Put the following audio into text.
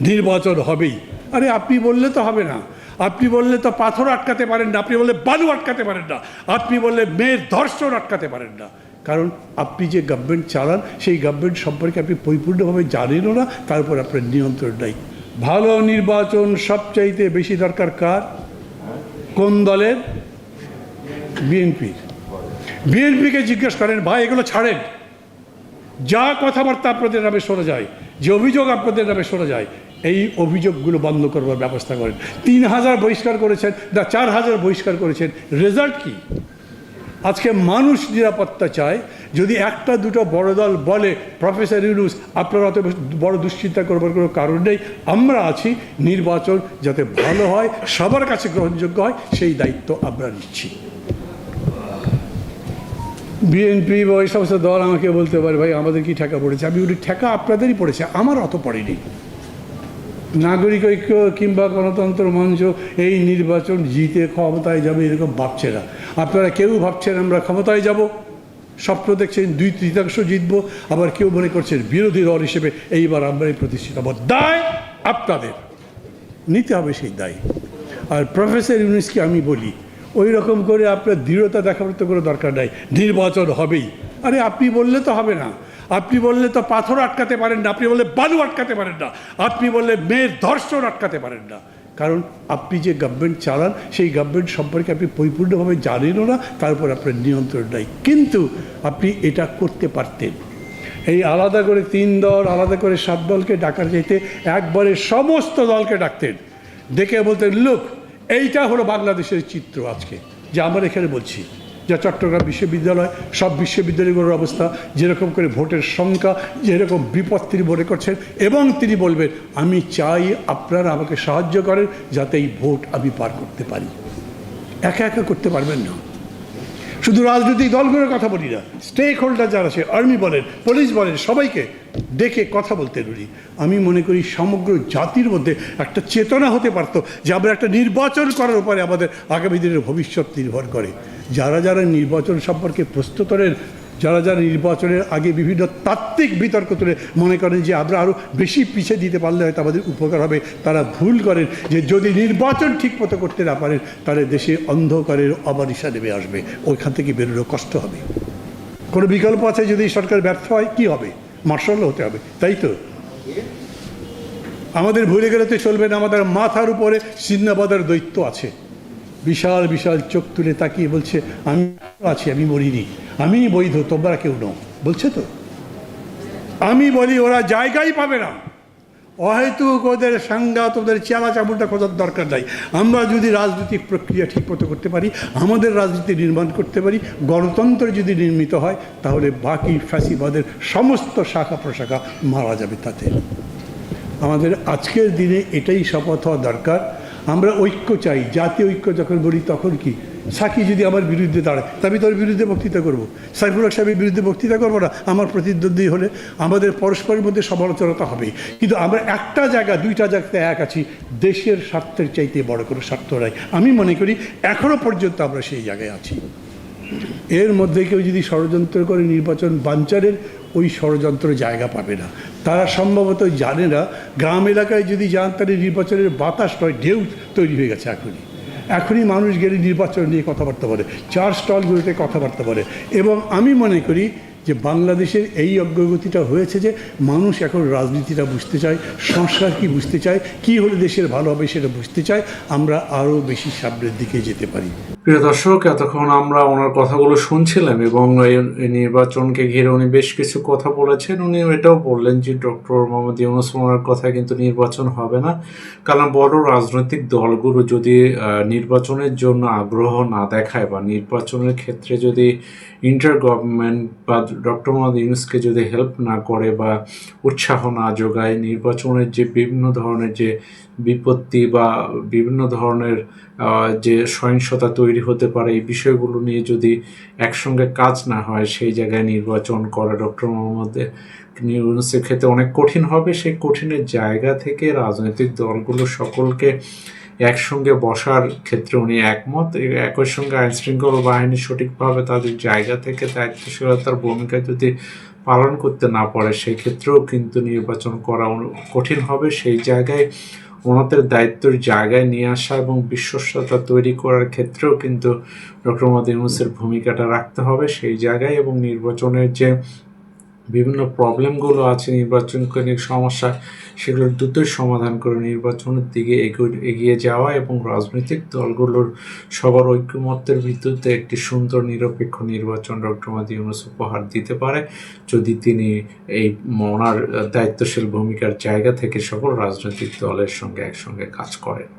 নির্বাচন হবেই। আরে আপনি বললে তো হবে না। আপনি বললে তো পাথর আটকাতে পারেন না। আপনি বললে বালু আটকাতে পারেন না। আপনি বললে মেয়ের ধর্ষণ আটকাতে পারেন না। কারণ আপনি যে গভর্নমেন্ট চালান, সেই গভর্নমেন্ট সম্পর্কে আপনি পরিপূর্ণভাবে জানেনও না, তার উপর আপনার নিয়ন্ত্রণ নাই। ভালো নির্বাচন সবচাইতে বেশি দরকার কার? কোন দলের? বিএনপির। বিএনপিকে জিজ্ঞেস করেন, ভাই, এগুলো ছাড়েন। যা কথাবার্তা আপনাদের নামে শোনা যায় যে অভিযোগ আপনাদের নামে শোনা যায়, এই অভিযোগগুলো বন্ধ করবার ব্যবস্থা করেন। তিন হাজার বহিষ্কার করেছেন, না, চার হাজার বহিষ্কার করেছেন। রেজাল্ট কি? আজকে মানুষ নিরাপত্তা চায়, যদি একটা দুটো বড় দল বলে, প্রফেসর ইউনুস, আপনারা অত বড় দুশ্চিন্তা করবার কোনো কারণ নেই, আমরা আছি, নির্বাচন যাতে ভালো হয়, সবার কাছে গ্রহণযোগ্য হয়, সেই দায়িত্ব আমরা নিচ্ছি। বিএনপি বা ওই সমস্ত দল আমাকে বলতে পারে, ভাই, আমাদের কি ঠেকা পড়েছে? আমি বলি, ঠেকা আপনাদেরই পড়েছে, আমার অত পড়েনি। নাগরিক ঐক্য কিংবা গণতন্ত্র মঞ্চ, এই নির্বাচন জিতে ক্ষমতায় যাবে এরকম ভাবছে না। আপনারা কেউ ভাবছেন আমরা ক্ষমতায় যাব? স্বপ্ন দেখছেন দুই তৃতীয়াংশ জিতবো, আবার কেউ মনে করছেন বিরোধী দল হিসেবে এইবার আমরাই প্রতিষ্ঠিত হব। দায় আপনাদের। নিতে হবে সেই দায়। আর প্রফেসর ইউনিসকে আমি বলি ওই রকম করে আপনার দৃঢ়তা দেখাবার তো কোনো দরকার নাই। নির্বাচন হবেই। আরে আপনি বললে তো হবে না। আপনি বললে তো পাথর আটকাতে পারেন না। আপনি বললে বালু আটকাতে পারেন না। আপনি বললে মেয়ের ধর্ষণ আটকাতে পারেন না। কারণ আপনি যে গভর্নমেন্ট চালান, সেই গভর্নমেন্ট সম্পর্কে আপনি পরিপূর্ণভাবে জানেনও না, তারপর আপনার নিয়ন্ত্রণ নাই। কিন্তু আপনি এটা করতে পারতেন। এই আলাদা করে তিন দল, আলাদা করে সাত দলকে ডাকার চাইতে একবারে সমস্ত দলকে ডাকতেন। ডেকে বলতেন, লোক এইটা হলো বাংলাদেশের চিত্র আজকে, যে আমরা এখানে বলছি। যা চট্টগ্রাম বিশ্ববিদ্যালয়, সব বিশ্ববিদ্যালয়গুলোর অবস্থা, যেরকম করে ভোটের সংখ্যা, যেরকম বিপদ তিনি মনে করছেন, এবং তিনি বলবেন, আমি চাই আপনারা আমাকে সাহায্য করেন, যাতে এই ভোট আমি পার করতে পারি। একা একা করতে পারবেন না। শুধু রাজনৈতিক দলগুলোর কথা বলি না স্টেক হোল্ডার যারা আছে আর্মি বলেন পুলিশ বলেন, সবাইকে ডেকে কথা বলতে রুড়ি আমি মনে করি সমগ্র জাতির মধ্যে একটা চেতনা হতে পারত যে আমরা একটা নির্বাচন করার উপরে আমাদের আগামী দিনের ভবিষ্যৎ নির্ভর করে। যারা যারা নির্বাচন সম্পর্কে প্রস্তুতরের যারা যারা নির্বাচনের আগে বিভিন্ন তাত্ত্বিক বিতর্ক তুলে মনে করেন যে আমরা আরও বেশি পিছিয়ে দিতে পারলে হয়তো আমাদের উপকার হবে, তারা ভুল করেন যে যদি নির্বাচন ঠিক মতো করতে না পারেন, তাহলে দেশে অন্ধকারের অবারিশা নেমে আসবে। ওইখান থেকে বেরোনো কষ্ট হবে। কোনো বিকল্প আছে যদি সরকার ব্যর্থ হয়? কি হবে? মার্শাল হতে হবে, তাই তো? আমাদের ভুলে গেলে তো চলবে না, আমাদের মাথার উপরে সিন্নাবাদের দৈত্য আছে। বিশাল বিশাল চোখ তুলে তাকিয়ে বলছে, আমি আছি, আমি মরিনি। আমি বৈধ, তোমরা কেউ নও। বলছে তো? আমি বলি, ওরা জায়গাই পাবে না। অহেতুক ওদের সাংঘাত, ওদের চেলা চামড়টা খোঁজার দরকার নাই। আমরা যদি রাজনৈতিক প্রক্রিয়া ঠিক মতো করতে পারি, আমাদের রাজনীতি নির্মাণ করতে পারি, গণতন্ত্র যদি নির্মিত হয়, তাহলে বাকি ফ্যাসিবাদের সমস্ত শাখা প্রশাখা মারা যাবে তাতে। আমাদের আজকের দিনে এটাই শপথ হওয়া দরকার। আমরা ঐক্য চাই, জাতীয় ঐক্য যখন বলি তখন কি? সাকি যদি আমার বিরুদ্ধে দাঁড়ায় আমি তোর বিরুদ্ধে বক্তৃতা করব। সাইফুল হক সাহেবের বিরুদ্ধে বক্তৃতা করব না, আমার প্রতিদ্বন্দ্বী হলে আমাদের পরস্পরের মধ্যে সমালোচনাটা হবে। কিন্তু আমরা একটা জায়গা, দুইটা জায়গাতে এক আছি, দেশের স্বার্থের চাইতে বড় কোনো স্বার্থ নাই। আমি মনে করি এখনও পর্যন্ত আমরা সেই জায়গায় আছি। এর মধ্যে কেউ যদি ষড়যন্ত্র করে নির্বাচন বাঞ্চারের, ওই ষড়যন্ত্র জায়গা পাবে না। তারা সম্ভবত জানে না, গ্রাম এলাকায় যদি যান, তাহলে নির্বাচনের বাতাস নয়, ঢেউ তৈরি হয়ে গেছে এখনই। এখনই মানুষ গেলে নির্বাচন নিয়ে কথাবার্তা বলে, চার স্টলগুলোতে কথাবার্তা বলে। এবং আমি মনে করি যে বাংলাদেশের এই অগ্রগতিটা হয়েছে যে মানুষ এখন রাজনীতিটা বুঝতে চায়, সংস্কার কি বুঝতে চায়, কি হলে দেশের ভালো হবে সেটা বুঝতে চায়, আমরা আরও বেশি সামনের দিকে যেতে পারি। প্রিয় দর্শক, এতক্ষণ আমরা ওনার কথাগুলো শুনছিলাম এবং এই নির্বাচনকে ঘিরে উনি বেশ কিছু কথা বলেছেন। উনি এটাও বললেন যে ডক্টর মোহাম্মদ ইউনুস ওনার কথা কিন্তু নির্বাচন হবে না। কারণ বড় রাজনৈতিক দলগুলো যদি নির্বাচনের জন্য আগ্রহ না দেখায় বা নির্বাচনের ক্ষেত্রে যদি ইন্টার গভর্নমেন্ট বা ডক্টর মোহাম্মদ ইউনুসকে যদি হেল্প না করে বা উৎসাহ না যোগায়, নির্বাচনের যে বিভিন্ন ধরনের যে বিপত্তি বা বিভিন্ন ধরনের যে সহিংসতা তৈরি হতে পারে, এই বিষয়গুলো নিয়ে যদি একসঙ্গে কাজ না হয়, সেই জায়গায় নির্বাচন করা ডক্টর মোহাম্মদ ইউনুসের ক্ষেত্রে অনেক কঠিন হবে। সেই কঠিনের জায়গা থেকে রাজনৈতিক দলগুলো সকলকে একসঙ্গে বসার ক্ষেত্রে উনি একমত। একই সঙ্গে আইনশৃঙ্খল বাহিনী সঠিকভাবে তাদের জায়গা থেকে দায়িত্বশীলতার ভূমিকা যদি পালন করতে না পারে সেই ক্ষেত্রেও কিন্তু নির্বাচন করা কঠিন হবে। সেই জায়গায় ওনাদের দায়িত্বের জায়গায় নিয়ে আসা এবং বিশ্বস্ততা তৈরি করার ক্ষেত্রেও কিন্তু ডক্টর মোহাম্মদ ইউনুসের ভূমিকাটা রাখতে হবে সেই জায়গায় এবং নির্বাচনের যে বিভিন্ন প্রবলেমগুলো আছে নির্বাচন কেন্দ্রিক সমস্যা, সেগুলো দ্রুতই সমাধান করে নির্বাচনের দিকে এগিয়ে যাওয়া এবং রাজনৈতিক দলগুলোর সবার ঐক্যমত্যের ভিত্তিতে একটি সুন্দর নিরপেক্ষ নির্বাচন ডক্টর মোহাম্মদ ইউনুস উপহার দিতে পারে। যদি তিনি এই মনার দায়িত্বশীল ভূমিকার জায়গা থেকে সকল রাজনৈতিক দলের সঙ্গে একসঙ্গে কাজ করেন।